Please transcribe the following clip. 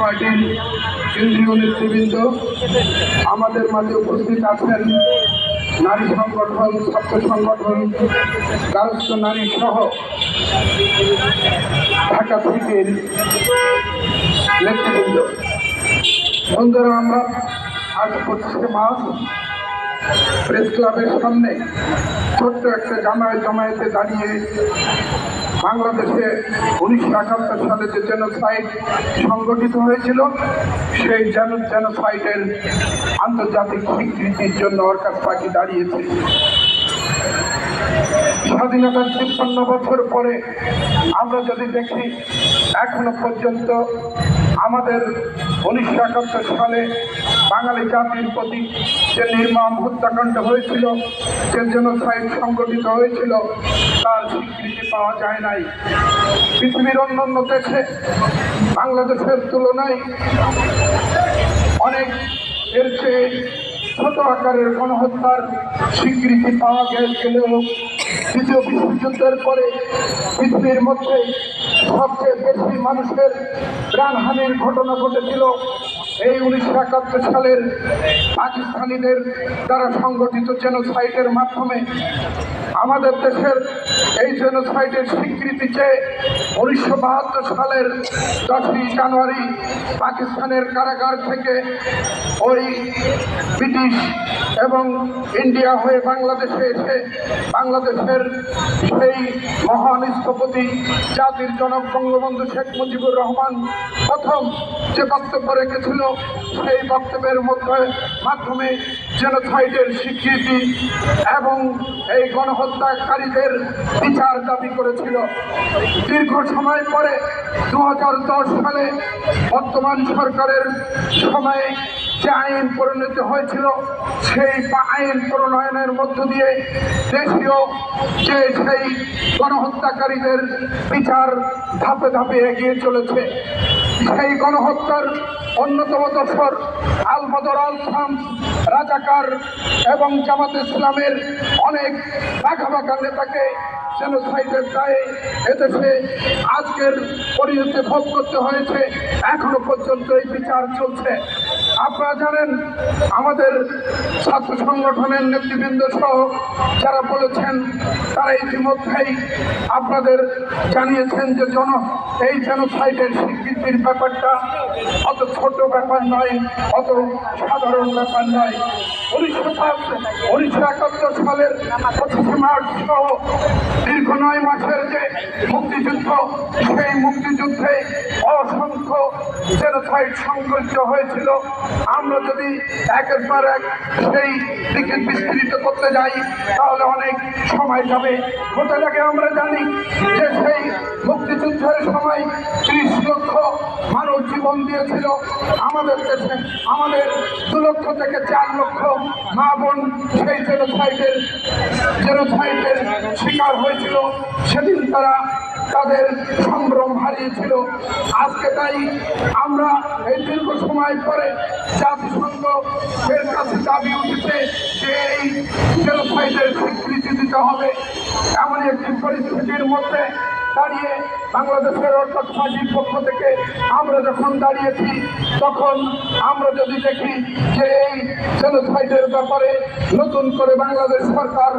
পার্টির কেন্দ্রীয় নেতৃবৃন্দ আমাদের মাঝে উপস্থিত আছেন নারী সংগঠন, ছাত্র সংগঠন গার্হস্থ নারী সহ ঢাকা থেকে নেতৃবৃন্দ। বন্ধুরা, আমরা আজ পঁচিশে মার্চ প্রেস ক্লাবের সামনে ছোট্ট একটা জামায়াত জামায়াতে দাঁড়িয়ে বাংলাদেশে উনিশশো একাত্তর সালে যে জেনোসাইড সংগঠিত হয়েছিল, সেই জেনোসাইডের আন্তর্জাতিক স্বীকৃতির জন্য অর্কাস পার্টি দাঁড়িয়েছে। স্বাধীনতার তিপ্পান্ন বছর পরে আমরা যদি দেখি, এখনও পর্যন্ত আমাদের উনিশশো একাত্তর সালে বাঙালি জাতির প্রতি যে নির্মম হত্যাকাণ্ড হয়েছিল, যে জেনোসাইড সংগঠিত হয়েছিল, তার স্বীকৃতি পাওয়া যায় নাই। পৃথিবীর অন্যান্য দেশে বাংলাদেশের তুলনায় অনেক এর চেয়ে ছোট আকারের গণহত্যার স্বীকৃতি পাওয়া গেলেও দ্বিতীয় বিশ্বযুদ্ধের পরে পৃথিবীর মধ্যে সবচেয়ে বেশি মানুষের প্রাণহানির ঘটনা ঘটেছিল এই উনিশশো একাত্তর সালের পাকিস্তানিদের দ্বারা সংগঠিত জেনোসাইডের মাধ্যমে। আমাদের দেশের এই জেনোসাইডের স্বীকৃতি চেয়ে উনিশশো বাহাত্তর সালের দশই জানুয়ারি পাকিস্তানের কারাগার থেকে ওই ব্রিটিশ এবং ইন্ডিয়া হয়ে বাংলাদেশে এসে বাংলাদেশের সেই মহান স্থপতি, জাতির জনক বঙ্গবন্ধু শেখ মুজিবুর রহমান প্রথম যে বক্তব্য রেখেছিল, সেই বক্তব্যের মধ্যে মাধ্যমে জেনোসাইডের স্বীকৃতি এবং এই গণহত্যাকারীদের বিচার দাবি করেছিল। দীর্ঘ সময় পরে দু হাজার দশ সালে বর্তমান সরকারের সময়ে যে আইন পরিণত হয়েছিল, সেই আইন প্রণয়নের মধ্য দিয়ে দেশীয় যে সেই গণহত্যাকারীদের বিচার ধাপে ধাপে এগিয়ে চলেছে। সেই গণহত্যার অন্যতম দফর আল বদর আল শামস রাজাকার এবং জামাত ইসলামের অনেক বাঘা নেতাকে জেনোসাইডের দায়ে এদেশে আজকের পরিণতি ভোগ করতে হয়েছে। এখনও পর্যন্ত এই বিচার চলছে। আপনারা জানেন, আমাদের ছাত্র সংগঠনের নেতৃবৃন্দ সহ যারা বলেছেন, তারা ইতিমধ্যেই আপনাদের জানিয়েছেন যে জন, এই জেনোসাইডের স্বীকৃতির ব্যাপারটা অত ছোট ব্যাপার নয়, অত সাধারণ ব্যাপার নয়। উনিশশো সাত একাত্তর সালের পঁচিশে মার্চ সহ দীর্ঘ নয় মাসের যে মুক্তিযুদ্ধ, সেই মুক্তিযুদ্ধে অসংখ্য জেনোসাইড সংঘটিত হয়েছিল। আমরা যদি একের পর এক সেই দিকে বিস্তৃত করতে যাই, তাহলে অনেক সময় যাবে। আগে আমরা জানি যে সেই মুক্তিযুদ্ধের সময় ত্রিশ লক্ষ মানুষ জীবন দিয়েছিল। আমাদের দেশে, আমাদের দু লক্ষ থেকে চার লক্ষ মা বোন সেই জেনোসাইডের জেনোসাইডের শিকার হয়েছিল। সেদিন তারা তাদের সম্ভ্রম হারিয়েছিল। আজকে তাই আমরা এই দীর্ঘ সময় পরে জাতিসংঘ এর কাছে দাবি উঠেছে যে এই জেনোসাইডের স্বীকৃতি দিতে হবে। এমন একটি পরিস্থিতির মধ্যে দাঁড়িয়ে বাংলাদেশের অর্থাৎ পার্টির পক্ষ থেকে আমরা যখন দাঁড়িয়েছি, তখন আমরা যদি দেখি যে এই জেনোসাইডের ব্যাপারে নতুন করে বাংলাদেশ সরকার